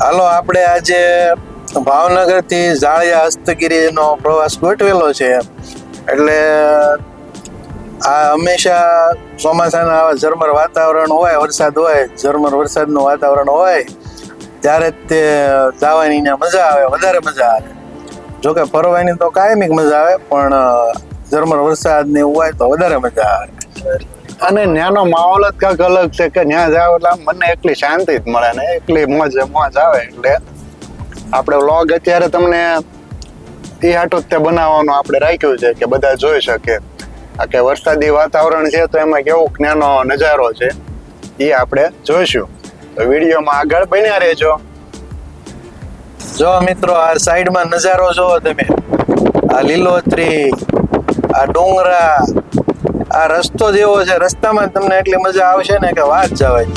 હાલો, આપણે આજે ભાવનગરથી જાળિયા હસ્તગીરીનો પ્રવાસ ગોઠવેલો છે. એટલે આ હંમેશા ચોમાસાના આવા ઝરમર વાતાવરણ હોય, વરસાદ હોય, ઝરમર વરસાદનું વાતાવરણ હોય, ત્યારે તે જવાની મજા આવે, વધારે મજા આવે. જોકે ફરવાની તો કાયમિક મજા આવે, પણ ઝરમર વરસાદ ને એવું હોય તો વધારે મજા આવે. અને ત્યાંનો માહોલ જ કાંઈક અલગ છે કે ત્યાં જાવ એટલે મને એકલી શાંતિ જ મળે ને એકલી મોજ મોજ આવે એટલે આપણે વ્લોગ અત્યારે તમને એ હાટું તે બનાવવાનું આપણે રાખ્યું છે કે બધા જોઈ શકે. આ કે વરસાદી વાતાવરણ છે તો એમાં કેવો જ્ઞાનો નજારો છે એ આપણે જોઈશું. તો વિડીયોમાં આગળ બન્યા રહેજો. જો મિત્રો, આ સાઈડમાં નજારો જોવો તમે. આ લીલોતરી, આ ડુંગરા આ રસ્તો જેવો છે, રસ્તામાં તમને એટલી મજા આવશે ને કે વાત જવાય.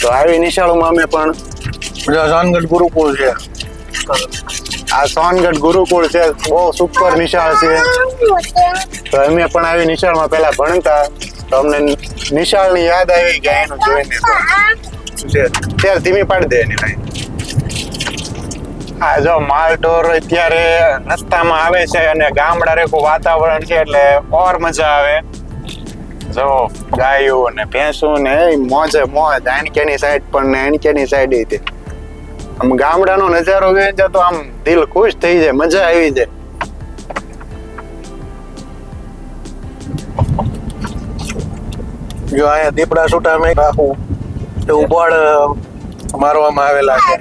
તો આવી નિશાળોમાં અમે પણ સોનગઢ ગુરુકુળ છે. આ સોનગઢ ગુરુકુળ છે, બહુ સુપર નિશાળ છે. તો અમે પણ આવી નિશાળમાં પહેલા ભણતા, તો અમને નિશાળની યાદ આવી કે એનું જોઈને ત્યારે ધીમી પાડી દે એની લાઈન હા જો માલઢોર અત્યારે રસ્તામાં આવે છે અને ગામડા રેખું વાતાવરણ છે એટલે ઓર મજા આવે. જો ગાયું ને ભેંસું ને મોજે મોજ. આણકેની સાઈડ પણ ને આણકેની સાઈડ હતી આમ ગામડાનો નજારો જોઈને તો આમ દિલ ખુશ થઈ જાય, મજા આવી જાય. જો અહીંયા દીપડા છૂટા મેં આખું એવું બોર્ડ મારવામાં આવેલા છે.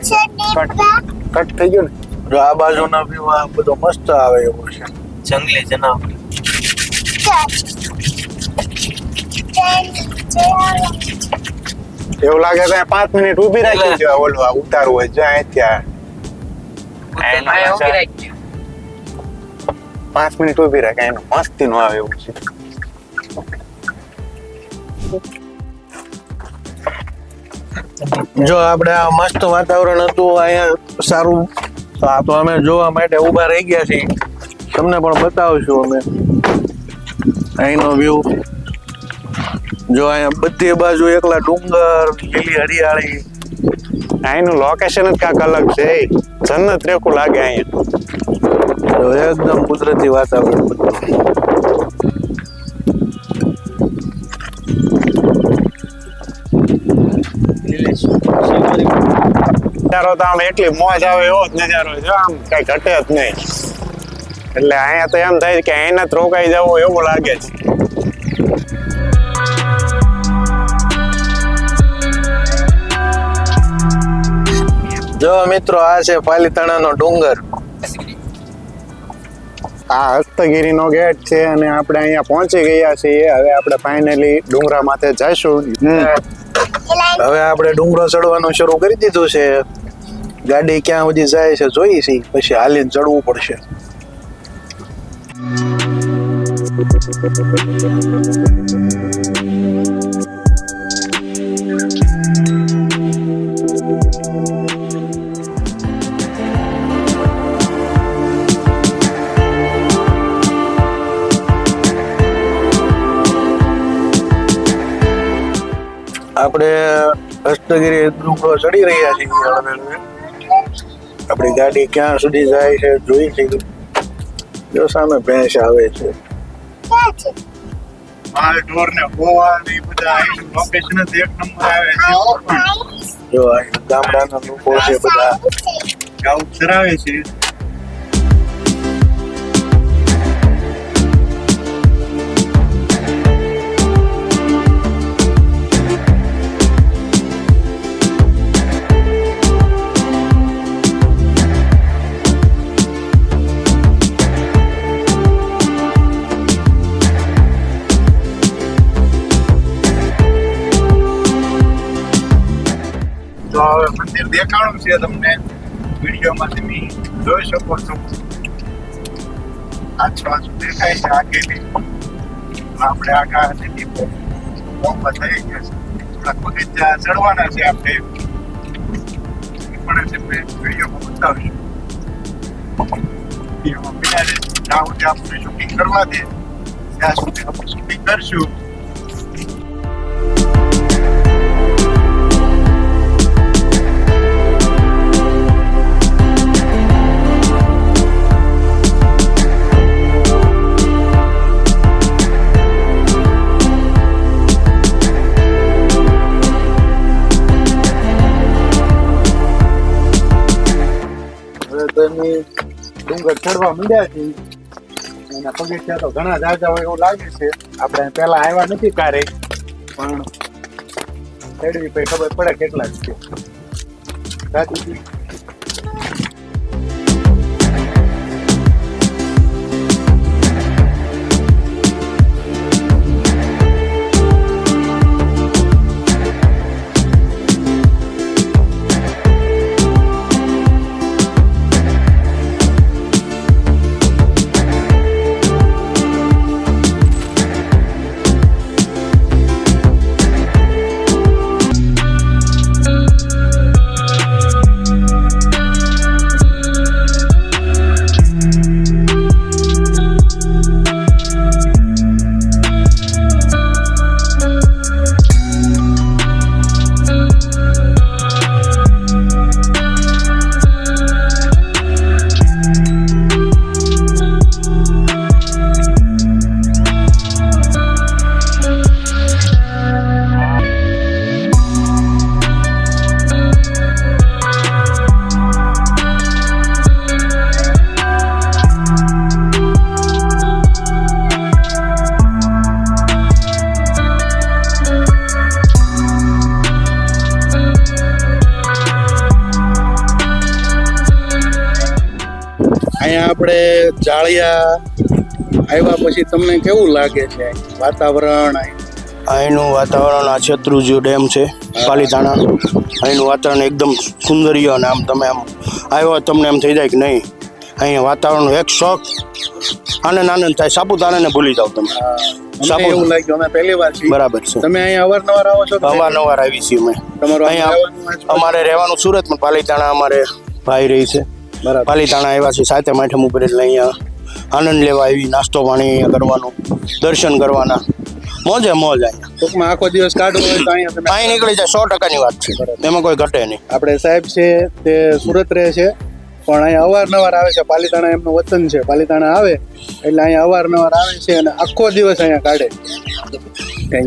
કટ થઈ ગયો ને? જો આ બાજુના વ્યૂ આ બધો મસ્ત આવે એવો છે. જંગલી જનાવર. એવું લાગે તો પાંચ મિનિટ ઊભી રાખી છે ઓલું આ ઉતારવું હોય જાય ત્યાં. અહીંયા ઊભી રાખી પાંચ મિનિટ ઊભી રાખે એનું મસ્તી નું આવે એવું છે. જો આપણે આ મસ્ત વાતાવરણ હતું અહીંયા સારું. તો આ તો અમે જોવા માટે ઊભા રહી ગયા છીએ. તમને પણ બતાવશું અમે. અહીંનો વ્યૂ જો અહીંયા બધી બાજુ એકલા ડુંગર લીલી હરિયાળી. અહીંનું લોકેશન જ કાંક અલગ છે જન્નત રેખું લાગે અહીંયા. તો એકદમ કુદરતી વાતાવરણ બધું. નજારો તો આમ એટલી મોજ આવે એવો જ નજારો છે આમ કઈ ઘટે જ નહીં. એટલે અહીંયા તો એમ થાય કે અહીંયા જ રોકાઈ જવું એવું લાગે છે. જો મિત્રો આ છે પાલીતાણાનો ડુંગર. આ હસ્તગીરીનો ગેટ છે અને આપણે અહીંયા પહોંચી ગયા છીએ. હવે આપણે ફાઇનલી ડુંગરા માથે જઈશું. હવે આપણે ડુંગરો ચડવાનું શરૂ કરી દીધું છે. ગાડી ક્યાં સુધી જાય છે જોઈ છે. પછી હાલીને ચડવું પડશે. આપણે હસ્તગીરી ડુંગરો ચડી રહ્યા છીએ હળવે હળવે. આપણી ગાડી ક્યાં સુધી જાય છે જોઈ છે જો સામે ભેંસ આવે છે. જ છે ગામડાના લોકો છે બધા. ગાઉ ચરાવે છે. મંદિર દેખાણું છે તમને વિડીયોમાં તમે જોઈ શકો છો. આજુબાજુ દેખાય છે આગેથી આપણે આગા નથી બોમ્બા થઈ ગયા છે. થોડાક પગથિયા ચડવાના છે આપણે. પણ તમને વિડીયોમાં બતાવીશું. જ્યાં સુધી આપણે શૂટિંગ કરવા દે, ત્યાં સુધી આપણે શૂટિંગ કરશું. ડુંગર ચડવા માંડ્યા છે. એના પગથિયા તો ઘણા જાજા હોય એવું લાગે છે. આપણે પહેલા આવ્યા નથી કારે પણ ચડવી પછી ખબર પડે કેટલા છે. અહીંયા આપણે જાળિયા આવ્યા પછી તમને કેવું લાગે છે? વાતાવરણ અહીંનું વાતાવરણ આ શત્રુંજી ડેમ છે પાલીતાણા. અહીંનું વાતાવરણ એકદમ સુંદરીય અને આમ તમે આમ આવ્યો તમને એમ થઈ જાય કે નહીં. અહીંયા વાતાવરણ એક શોખ આનંદ આનંદ થાય સાપુતારાને ભૂલી જાઓ તમે. એવું લાગ્યું અમે પહેલી વાર બરાબર છે. તમે અહીંયા અવારનવાર આવો છો? અવારનવાર આવી છીએ અમે. તમારું અહીંયા અમારે રહેવાનું સુરત પણ પાલીતાણા અમારે ભાઈ રહી છે. બરાબર. પાલીતાણા આવ્યા છે સાતે માઠે ઉપર એટલે અહીંયા આનંદ લેવા આવી નાસ્તો પાણી કરવાનો દર્શન કરવાના. મોજે મોજ અહીંયા. ટૂંકમાં આખો દિવસ કાઢવો હોય તો અહીંયા તમે અહીં નીકળી જાય સો ટકાની વાત છે. એમાં કોઈ ઘટે નહીં. આપણે સાહેબ છે તે સુરત રહે છે પણ અહીંયા અવારનવાર આવે છે. પાલીતાણા એમનું વતન છે. પાલીતાણા આવે એટલે અહીંયા અવારનવાર આવે છે અને આખો દિવસ અહીંયા કાઢે. થેન્ક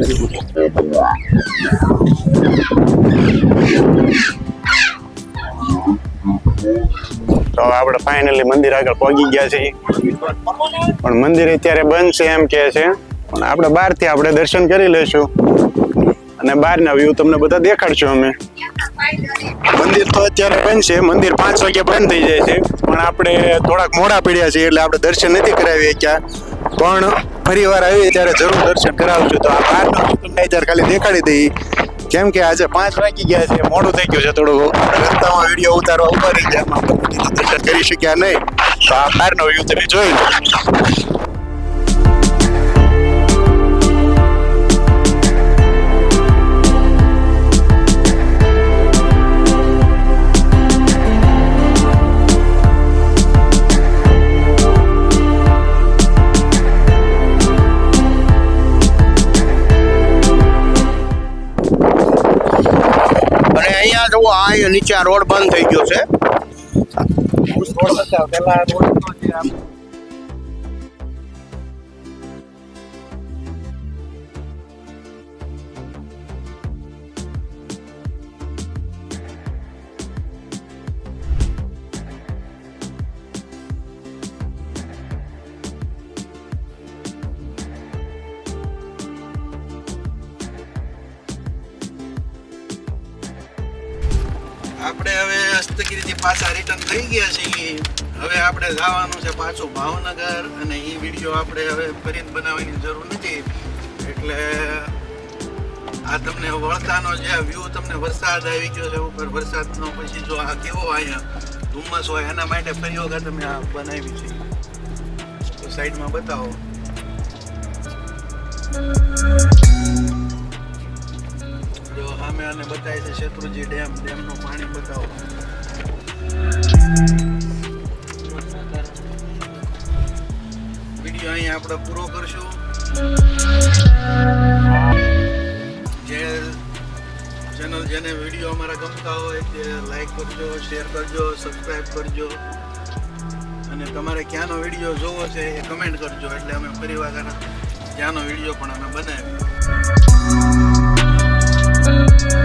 યુ આપણે ફાઇનલી મંદિર આગળ પહોંચી ગયા છીએ. પણ મંદિર અત્યારે બંધ છે એમ કે છે. પણ આપણે બહારથી આપણે દર્શન કરી લેશું અને બહારના વ્યૂ તમને બધા દેખાડશું અમે. મંદિર તો અત્યારે બંધ છે. મંદિર પાંચ વાગે બંધ થઈ જાય છે. પણ આપણે થોડાક મોડા પડ્યા છીએ એટલે આપણે દર્શન નથી કરાવી શક્યા પણ ફરી વાર આવીએ ત્યારે જરૂર દર્શન કરાવશું. તો આ બહારનો તમને અત્યારે ખાલી દેખાડી દઈએ. કેમ કે આજે પાંચ વાગી ગયા છે, મોડું થઈ ગયું છે થોડું. રસ્તામાં વીડિયો ઉતારવા ઊભા રહી ગયા. કરી શક્યા નહીં. તો આ બહારનો વ્યૂ તમે જોઈ જુઓ આ નીચે આ રોડ બંધ થઈ ગયો છે. આપણે હવે હસ્તગીરીથી પાછા રિટર્ન થઈ ગયા છીએ. હવે આપણે જવાનું છે પાછું ભાવનગર અને એ વીડિયો આપણે હવે ફરીને બનાવવાની જરૂર નથી. એટલે આ તમને વળતાનો જે વ્યૂ તમને વરસાદ આવી ગયો છે, ઉપર વરસાદનો પછી જો આ કેવો અહીંયા ધુમ્મસ હોય, એના માટે ફરી વખત તમે આ બનાવી છે. તો સાઈડમાં બતાવો. બધાને બતાવે છે શત્રુજી ડેમ, ડેમનું પાણી બતાવો. વીડિયો અહીં આપણે પૂરો કરશું. જે ચેનલ જેને વીડિયો અમારા ગમતા હોય તે લાઈક કરજો શેર કરજો સબસ્ક્રાઈબ કરજો. અને તમારે ક્યાંનો વીડિયો જોવો છે એ કમેન્ટ કરજો. એટલે અમે ફરી વાર ત્યાંનો વીડિયો પણ અમે બનાવીએ. thank you